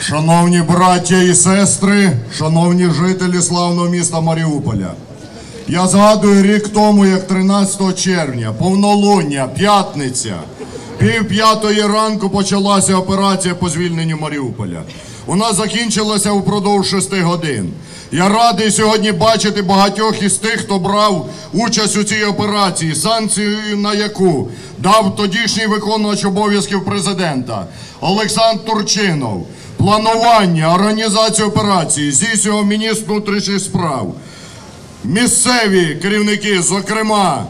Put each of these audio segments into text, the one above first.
Шановні браття і сестри, шановні жителі славного міста Маріуполя. Я згадую рік тому, як 13 червня, повнолуння, п'ятниця, пів п'ятої ранку почалася операція по звільненню Маріуполя. Вона закінчилася впродовж шести годин. Я радий сьогодні бачити багатьох із тих, хто брав участь у цій операції, санкцію на яку дав тодішній виконувач обов'язків президента Олександр Турчинов. Планування, організацію операції здійснював міністр внутрішніх справ. Місцеві керівники, зокрема,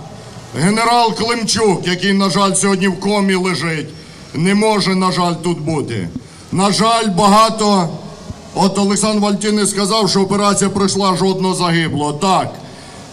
генерал Климчук, який, на жаль, сьогодні в комі лежить, не може, на жаль, тут бути. На жаль, багато. От Олександр Вальтін сказав, що операція пройшла жодного загиблого. Так,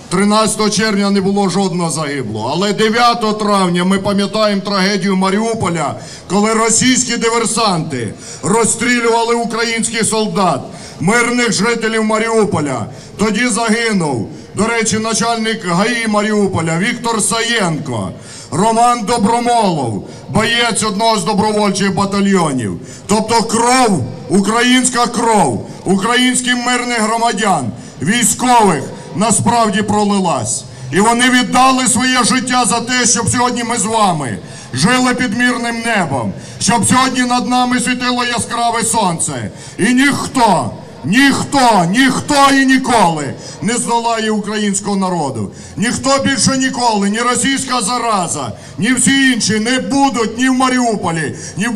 13 червня не було жодного загиблого. Але 9 травня ми пам'ятаємо трагедію Маріуполя, коли російські диверсанти розстрілювали українських солдат, мирних жителів Маріуполя. Тоді загинув, до речі, начальник ГАІ Маріуполя Віктор Саєнко, Роман Добромолов, боєць одного з добровольчих батальйонів. Тобто кров, українська кров, українських мирних громадян, військових насправді пролилась. І вони віддали своє життя за те, щоб сьогодні ми з вами жили під мирним небом, щоб сьогодні над нами світило яскраве сонце. І ніхто, ніхто, ніхто і ніколи не здолає українського народу. Ніхто більше ніколи, ні російська зараза, ні всі інші не будуть ні в Маріуполі, ні в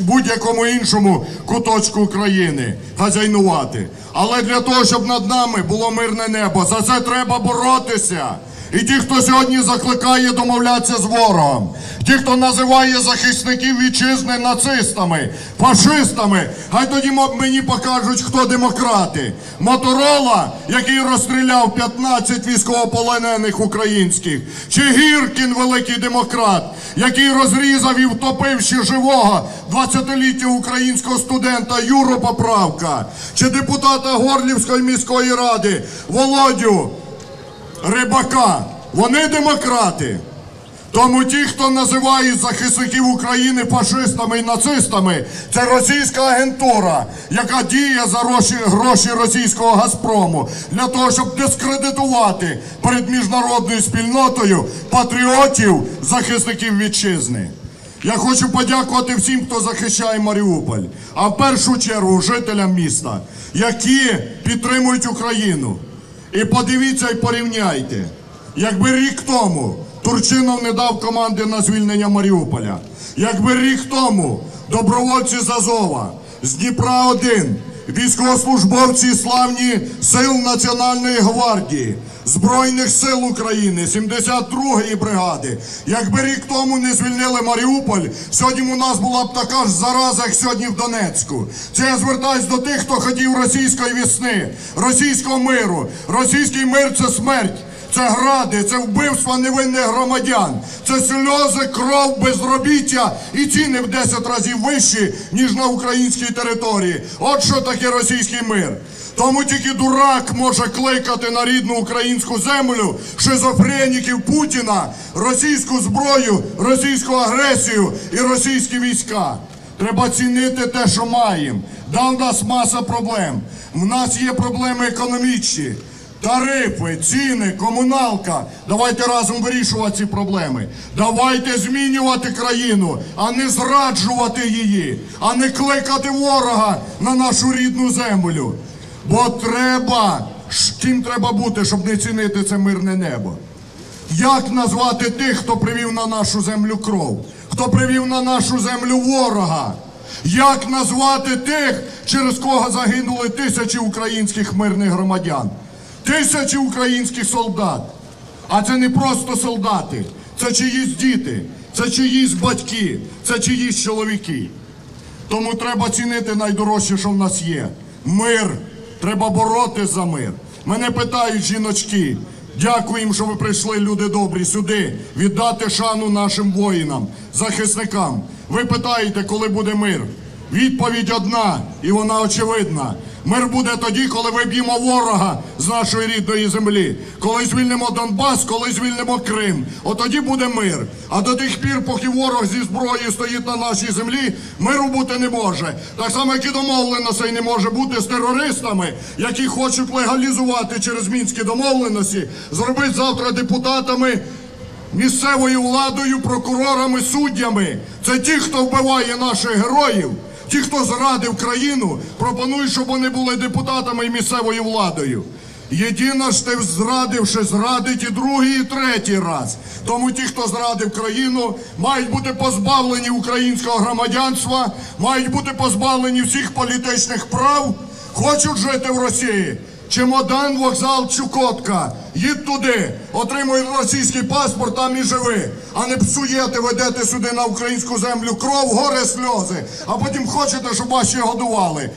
будь-якому іншому куточку України хазяйнувати. Але для того, щоб над нами було мирне небо, за це треба боротися. І ті, хто сьогодні закликає домовлятися з ворогом, ті, хто називає захисників вітчизни нацистами, фашистами, хай тоді мені покажуть, хто демократи. Моторола, який розстріляв 15 військовополонених українських, чи Гіркін, великий демократ, який розрізав і втопив ще живого 20-літнього українського студента Юру Поправка, чи депутата Горлівської міської ради Володю Рибака. Вони демократи. Тому ті, хто називають захисників України фашистами і нацистами, це російська агентура, яка діє за гроші, російського Газпрому для того, щоб дискредитувати перед міжнародною спільнотою патріотів, захисників вітчизни. Я хочу подякувати всім, хто захищає Маріуполь, а в першу чергу жителям міста, які підтримують Україну. І подивіться і порівняйте. Якби рік тому Турчинов не дав команди на звільнення Маріуполя, якби рік тому добровольці з Азова, з Дніпра 1 військовослужбовці славні сил Національної гвардії, Збройних сил України, 72-ї бригади. Якби рік тому не звільнили Маріуполь, сьогодні у нас була б така ж зараза, як сьогодні в Донецьку. Це я звертаюсь до тих, хто хотів російської весни, російського миру. Російський мир це смерть. Це гради, це вбивство невинних громадян, це сльози, кров, безробіття і ціни в 10 разів вищі, ніж на українській території. От що таке російський мир. Тому тільки дурак може кликати на рідну українську землю шизофреніків Путіна, російську зброю, російську агресію і російські війська. Треба цінити те, що маємо. Да, в нас маса проблем. В нас є проблеми економічні. Тарифи, ціни, комуналка. Давайте разом вирішувати ці проблеми. Давайте змінювати країну, а не зраджувати її, а не кликати ворога на нашу рідну землю. Бо треба, ким треба бути, щоб не цінити це мирне небо. Як назвати тих, хто привів на нашу землю кров, хто привів на нашу землю ворога? Як назвати тих, через кого загинули тисячі українських мирних громадян? Тисячі українських солдат. А це не просто солдати, це чиїсь діти, це чиїсь батьки, це чиїсь чоловіки. Тому треба цінити найдорожче, що в нас є. Мир. Треба боротися за мир. Мене питають жіночки. Дякуємо, що ви прийшли, люди добрі, сюди віддати шану нашим воїнам, захисникам. Ви питаєте, коли буде мир. Відповідь одна, і вона очевидна. Мир буде тоді, коли виб'ємо ворога з нашої рідної землі, коли звільнимо Донбас, коли звільнимо Крим. От тоді буде мир. А до тих пір, поки ворог зі зброєю стоїть на нашій землі, миру бути не може. Так само, як і домовленостей не може бути з терористами, які хочуть легалізувати через мінські домовленості, зробити завтра депутатами місцевою владою, прокурорами, суддями. Це ті, хто вбиває наших героїв, ті, хто зрадив країну, пропонують, щоб вони були депутатами і місцевою владою. Єдине ж ти зрадивши, зрадить і другий, і третій раз. Тому ті, хто зрадив країну, мають бути позбавлені українського громадянства, мають бути позбавлені всіх політичних прав, хочуть жити в Росії. Чемодан, вокзал, Чукотка. Їдь туди, отримуй російський паспорт, там і живи. А не псуєте, ведете сюди на українську землю кров, горе сльози, а потім хочете, щоб вас ще годували.